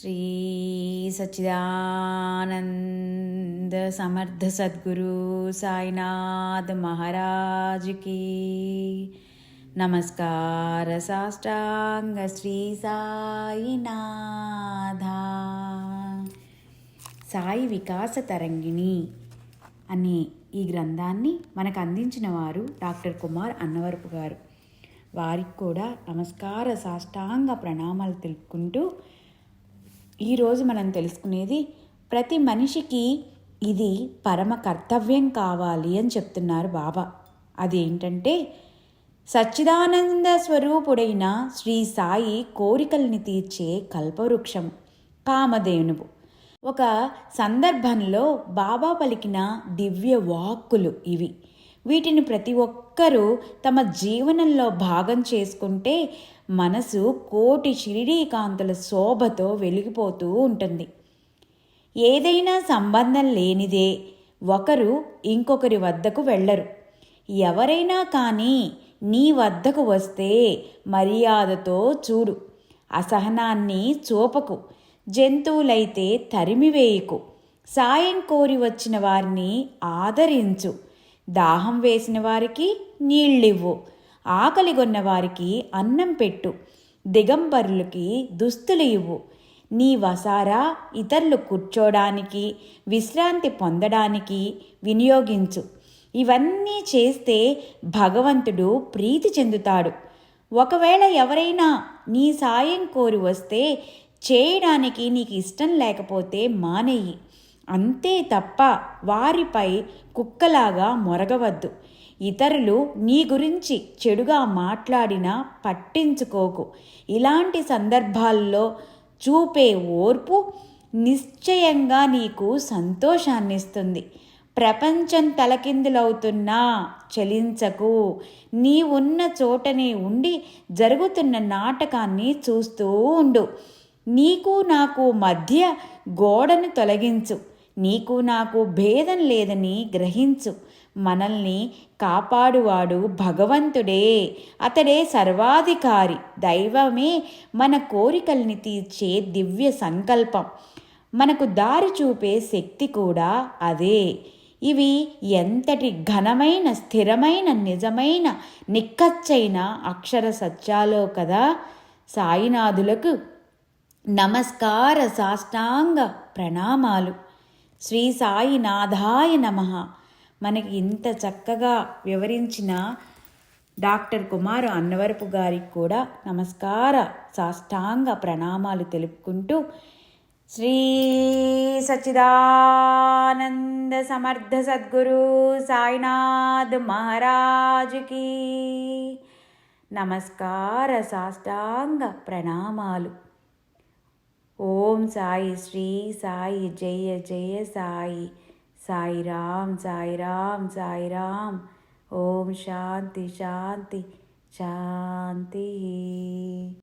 శ్రీ సచిదానంద సమర్థ సద్గురు సాయినాథ్ మహారాజుకి నమస్కార సాష్టాంగ శ్రీ సాయినాథ. సాయి వికాస తరంగిణి అనే ఈ గ్రంథాన్ని మనకు అందించిన వారు డాక్టర్ కుమార్ అన్నవరపు గారు. వారికి కూడా నమస్కార సాష్టాంగ ప్రణామాలు తెలుపుకుంటూ ఈరోజు మనం తెలుసుకునేది ప్రతి మనిషికి ఇది పరమ కర్తవ్యం కావాలి అని చెప్తున్నారు బాబా. అదేంటంటే సచ్చిదానంద స్వరూపుడైన శ్రీ సాయి కోరికల్ని తీర్చే కల్పవృక్షం కామధేనువు. ఒక సందర్భంలో బాబా పలికిన దివ్య వాక్కులు ఇవి. వీటిని ప్రతి ఒక్కరూ తమ జీవనంలో భాగం చేసుకుంటే మనసు కోటి షిరిడీకాంతుల శోభతో వెలిగిపోతూ ఉంటుంది. ఏదైనా సంబంధం లేనిదే ఒకరు ఇంకొకరి వద్దకు వెళ్ళరు. ఎవరైనా కానీ నీ వద్దకు వస్తే మర్యాదతో చూడు. అసహనాన్ని చూపకు. జంతువులైతే తరిమివేయకు. సాయం కోరి వచ్చిన వారిని ఆదరించు. దాహం వేసిన వారికి నీళ్ళివ్వు. ఆకలిగొన్న వారికి అన్నం పెట్టు దిగంబరులకి దుస్తులు ఇవ్వు. నీ వసారా ఇతరులు కూర్చోడానికి విశ్రాంతి పొందడానికి వినియోగించు. ఇవన్నీ చేస్తే భగవంతుడు ప్రీతి చెందుతాడు. ఒకవేళ ఎవరైనా నీ సాయం కోరి వస్తే చేయడానికి నీకు ఇష్టం లేకపోతే మానేయి. అంతే తప్ప వారిపై కుక్కలాగా మొరగవద్దు. ఇతరులు నీ గురించి చెడుగా మాట్లాడినా పట్టించుకోకు. ఇలాంటి సందర్భాల్లో చూపే ఓర్పు నిశ్చయంగా నీకు సంతోషాన్నిస్తుంది. ప్రపంచం తలకిందులవుతున్నా చలించకు. నీ ఉన్న చోటనే ఉండి జరుగుతున్న నాటకాన్ని చూస్తూ ఉండు. నీకు నాకు మధ్య గోడను తొలగించు. నీకు నాకు భేదం లేదని గ్రహించు. మనల్ని కాపాడువాడు భగవంతుడే. అతడే సర్వాధికారి. దైవమే మన కోరికల్ని తీర్చే దివ్య సంకల్పం. మనకు దారి చూపే శక్తి కూడా అదే. ఇవి ఎంతటి ఘనమైన స్థిరమైన నిజమైన నిక్కచ్చైన అక్షర సత్యాలో కదా సాయినాథులకు నమస్కార సాష్టాంగ ప్రణామాలు. శ్రీ సాయినాథాయ నమ. మనకి ఇంత చక్కగా వివరించిన డాక్టర్ కుమార్ అన్నవరపు గారికి కూడా నమస్కార సాష్టాంగ ప్రణామాలు తెలుపుకుంటూ శ్రీ సచిదానంద సమర్థ సద్గురు సాయినాథ్ మహారాజుకి నమస్కార సాష్టాంగ ప్రణామాలు. ఓం సాయి శ్రీ సాయి జయ జయ సాయి సాయి రామ్ సాయి రామ్ సాయి రామ్ ఓం శాంతి శాంతి శాంతి